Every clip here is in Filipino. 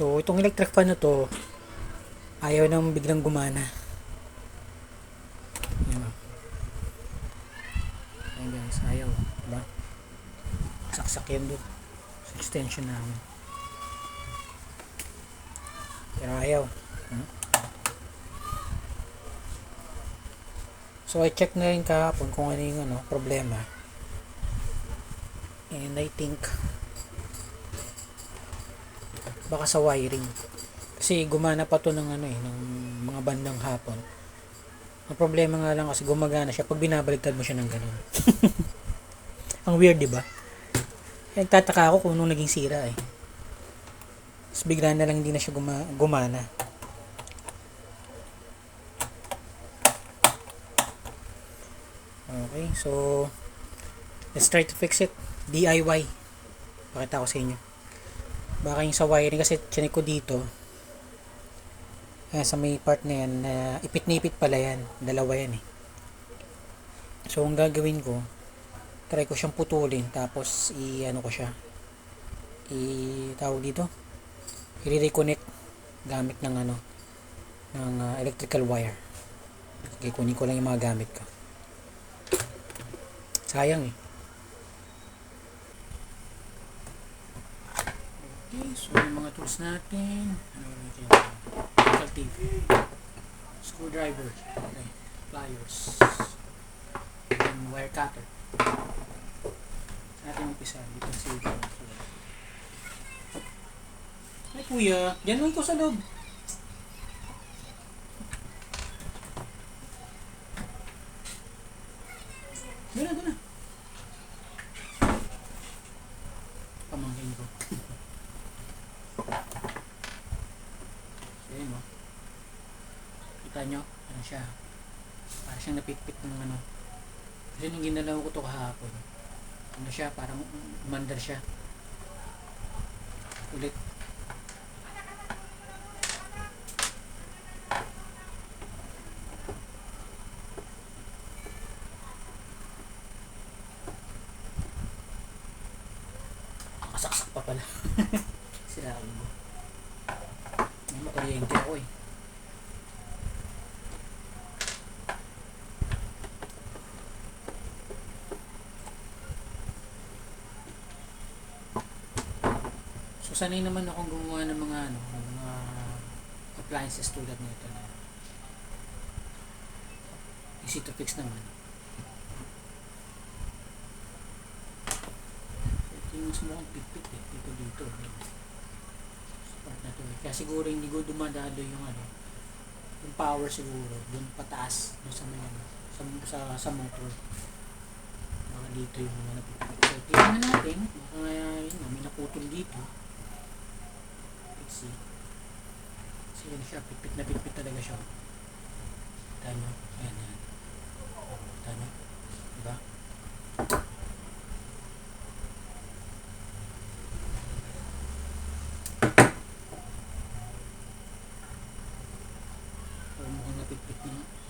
So, itong electric fan na to, ayaw nang biglang gumana. Ayan. Ayan guys, ayaw. Diba? Saksak yan doon. Sa extension namin. Pero ayaw. Hmm? So, I check na rin kahapon kung ano yung ano, problema. And I think baka sa wiring. Kasi gumana pa to ng ano eh, ng mga bandang hapon. Ang problema nga lang kasi gumagana siya pag binabaliktad mo siya ng ganun. Ang weird, di ba? Nagtataka ako kung nung naging sira eh. Tapos bigla na lang hindi na siya guma- gumana. Okay, so let's try to fix it. DIY. Pakita ko sa inyo. Baka yung sa wiring kasi chinik ko dito. Ayan, sa may part na yan, na ipit-nipit pala yan. Dalawa yan eh. So, ang gagawin ko, try ko siyang putulin, tapos i-ano ko siya. I, tawag dito, i-reconnect gamit ng ano, ng uh, electrical wire. Okay, kunin ko lang yung mga gamit ko. Sayang eh. Okay, so yung mga tools natin. Ano natin? Metal tape. Screwdriver. Okay. Pliers. And wire cutter. Sa natin umpisa. Dito sa. Ay kuya, dyan lang ikaw sa loob. Doon na, doon na. Pamangkin ko. So, yun o. Kita nyo? Ano siya? Para siyang napitpit ng ano. Kasi nung ginalaw ko to kahapon, ano siya? Parang umandar siya. Ulit. Kasaksak pa pala. Sirabi mo. May makuryente ako eh. Sanay naman akong gumawa ng mga ano, mga appliances tulad nito na easy to fix naman. Ito yung mas mukhang pit-pit eh, dito dito. Sa part na to eh. Kaya siguro hindi ko dumadalo yung ano, yung power siguro, dun pataas, dun sa may ano, sa, sa, sa motor. Baka dito yung mga napipit. So, tingnan natin, baka yun, may naputol dito. See. Kasi yun siya, pipit na pipit talaga siya. Tano, ayan yan. Tano, diba? Parang mukhang napipit na. nga.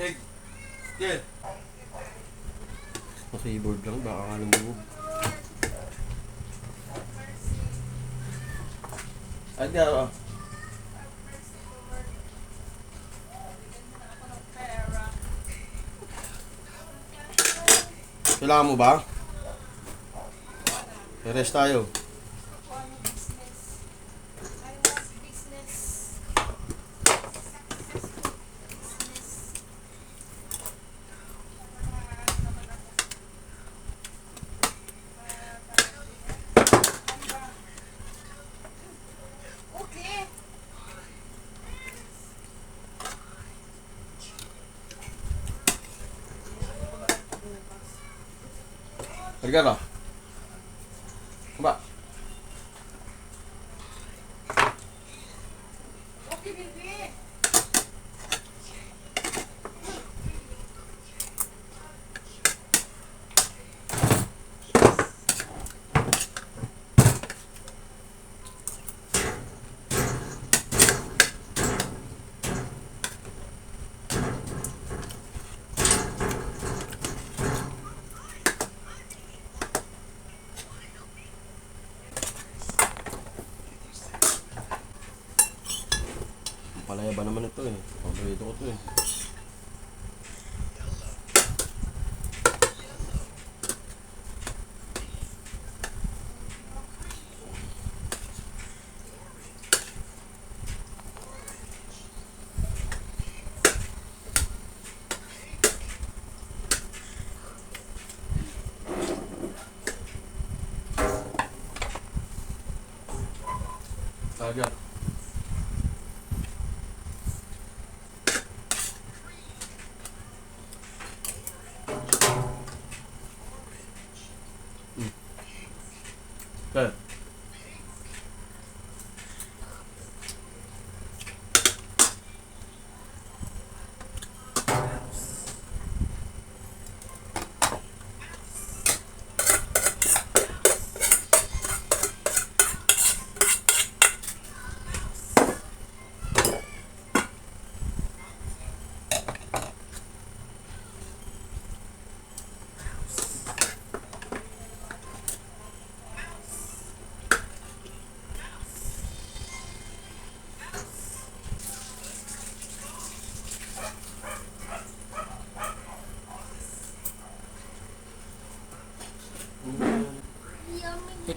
Egg. Yeah. Naka-keyboard lang, baka ka lumubog. Ay, di ako. Kailangan mo ba? Rest tayo. Halika na. Ba? Palaya ba naman ito eh. Kaya.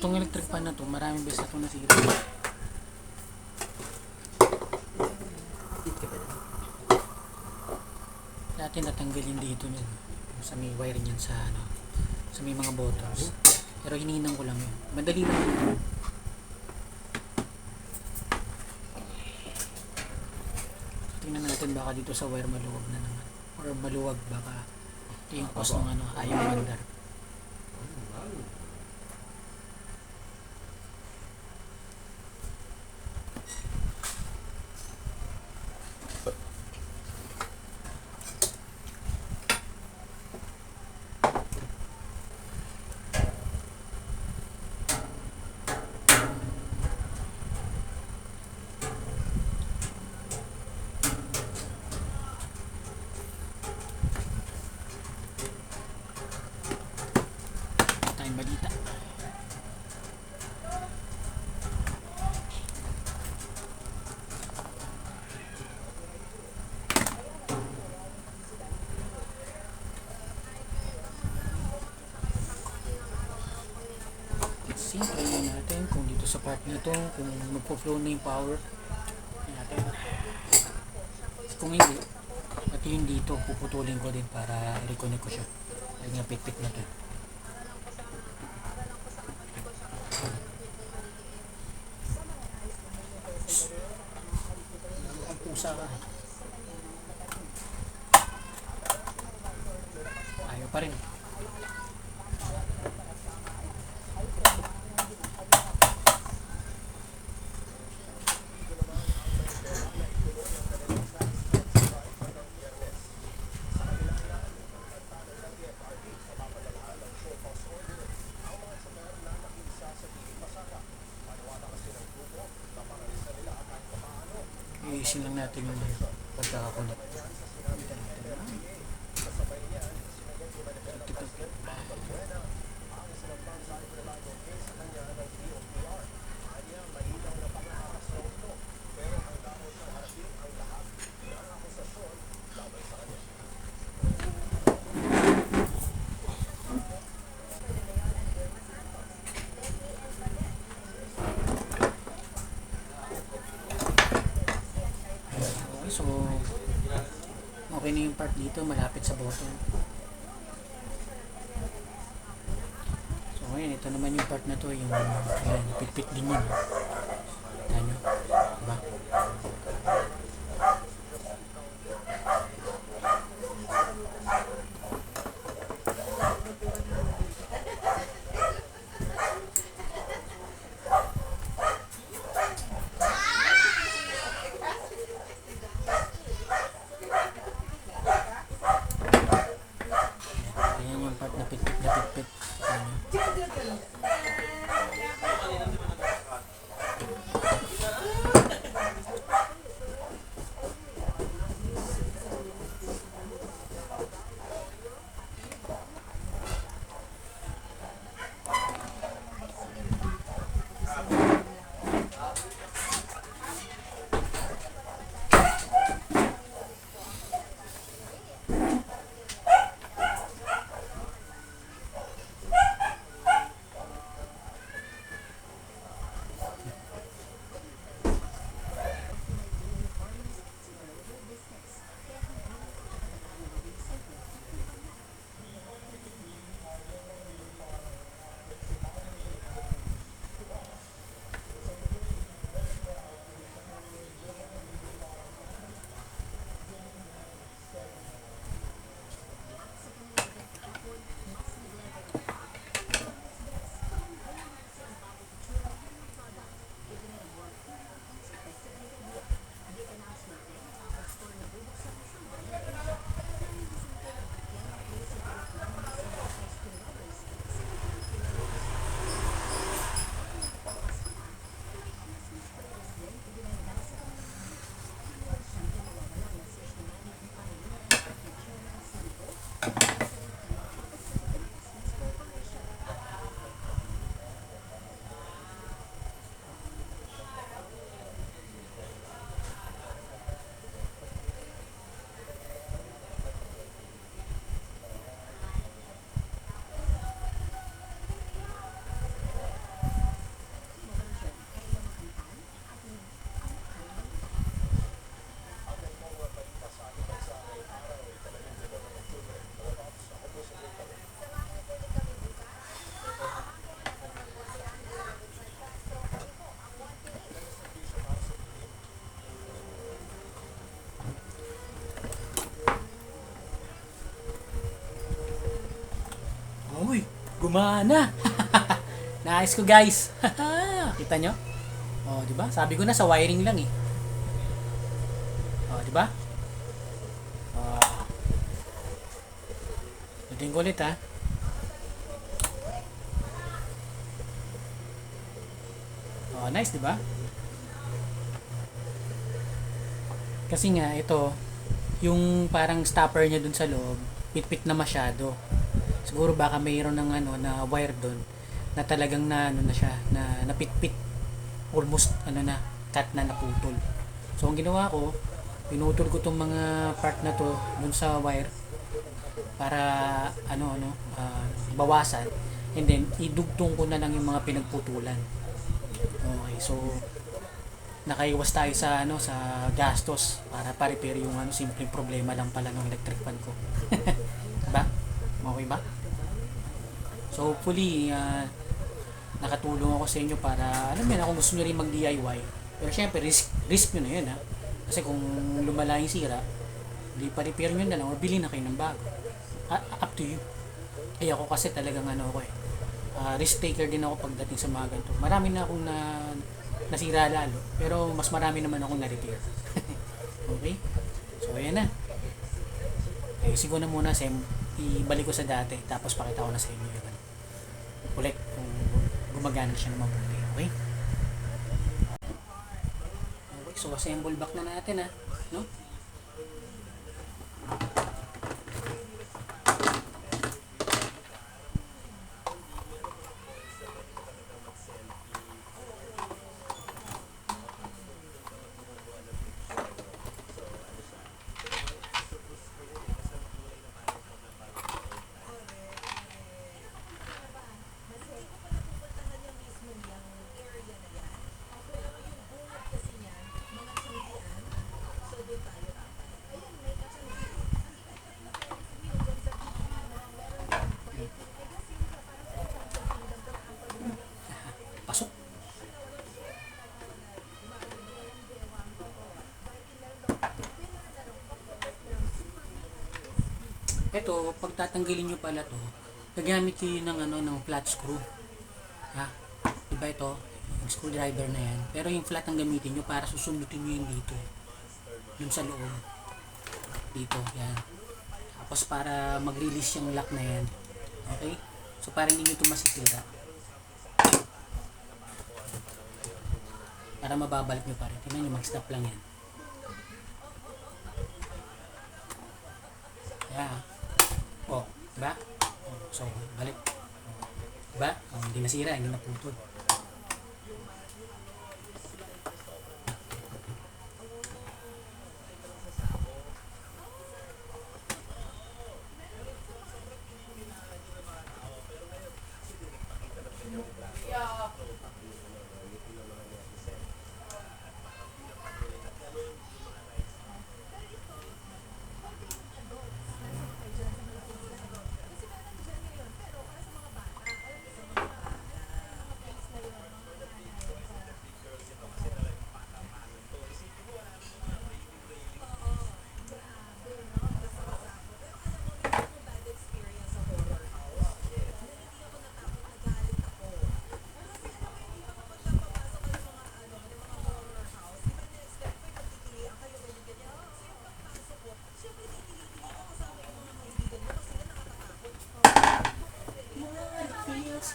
Itong electric fan na to, maraming beses na ito nasira. Dati natanggalin dito niyan. Sa may wire niyan sa ano, sa may mga buttons. Pero hininang ko lang yun. Madali lang yun. Tingnan natin baka dito sa wire maluwag na naman. Or maluwag baka yung cause ng ano, ayaw mandar. tayong balita. Let's see, try na natin kung dito sa part na to, kung magpo-flow na yung power. Natin. Kung hindi, pati yung dito, puputulin ko din para i-reconnect ko siya. Dahil nga pit-pit na to. Ang pusa ka. Ayaw pa rin. Yung pagkakakulit. Okay, so okay na yung part dito, malapit sa bottom. So ngayon, ito naman yung part na to, yung ayan, pitpit din yun. Gumana. Nice ko guys. Kita nyo? Oh, di ba? Sabi ko na sa wiring lang eh. Oh, di ba? Oh. Ulitin ko ulit ha. Oh, nice, di ba? Kasi nga, ito, yung parang stopper niya dun sa loob, pitpit na masyado. Siguro baka mayroon ng ano, na wire dun na talagang na ano na siya, na napitpit. Almost ano na, cut na naputol. So, ang ginawa ko, pinutol ko tong mga part na to dun sa wire para ano ano ah, bawasan and then idugtong ko na lang yung mga pinagputulan okay so nakaiwas tayo sa ano sa gastos para pa-repair yung ano simpleng problema lang pala ng electric fan ko okay ba? So hopefully ah, nakatulong ako sa inyo para alam mo yun kung gusto nyo rin mag DIY pero syempre risk risk nyo na yun ha? Kasi kung lumala yung sira di pa-repair nyo na lang or bili na kayo ng bago Ah, up to you. Ay ako kasi talagang ano ako eh ah, risk taker din ako pagdating sa mga ganito. Marami na akong na nasira lalo pero mas marami naman akong na-repair. Okay? So ayan na. Eh, siguro na muna Sem ibalik ko sa dati tapos pakita ko na sa inyo yun ulit kung gumagana siya ng mabuti okay? Okay so assemble back na natin ha no Ito, pag tatanggalin nyo pala to, gagamit kayo ng ano ng flat screw. Ha? Diba ito? Yung screwdriver na yan. Pero yung flat ang gamitin nyo para susundutin nyo yun dito. Yung sa loob. Dito, yan. Tapos para mag-release yung lock na yan. Okay? So para hindi nyo ito masitira. Para mababalik nyo pa rin. Tingnan nyo, mag-stop lang yan. Kaya, Oh, so, balik. Diba? Oh, hindi nasira, hindi naputol.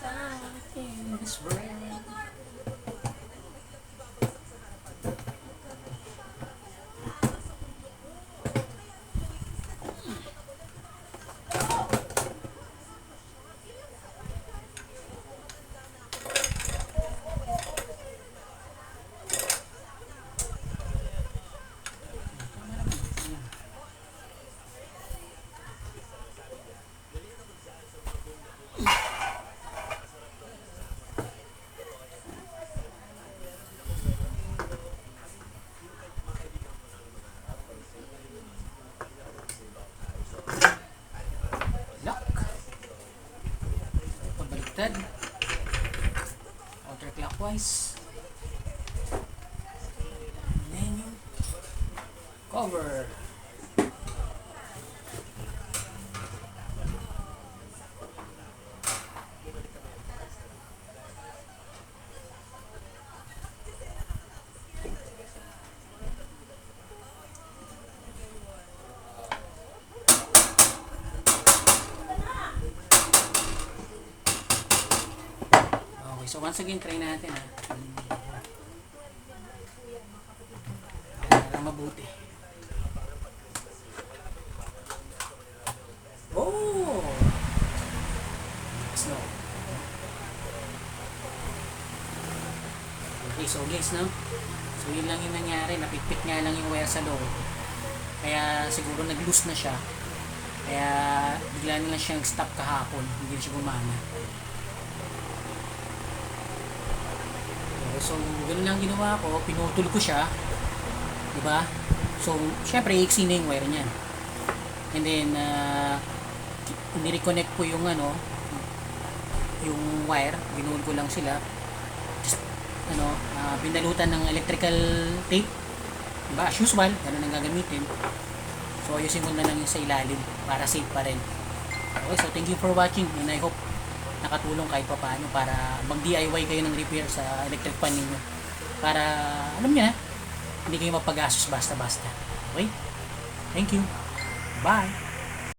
something is real. Counterclockwise. Menu. Cover. Okay, so once again, try natin ha. Para mabuti. Oh! Okay, so guys, no? So yun lang yung nangyari. Napitpit nga lang yung wire sa loob. Kaya siguro nag-loose na siya. Kaya bigla na siyang stop kahapon. Hindi siya gumana. So ganun lang ginawa ko. Pinutol ko siya. Diba? So, syempre, iksi na yung wire niyan. And then, uh, nireconnect ko yung ano, yung wire. Binuhol ko lang sila. Just, ano, ah, binalutan ng electrical tape. Diba? As usual, ganun ang gagamitin. So, ayusin ko na lang yung sa ilalim para safe pa rin. Okay, so thank you for watching and I hope nakatulong kahit pa paano para mag-DIY kayo ng repair sa electric pan ninyo. Para, alam niyo na, hindi kayo mapagastos basta-basta. Okay? Thank you. Bye!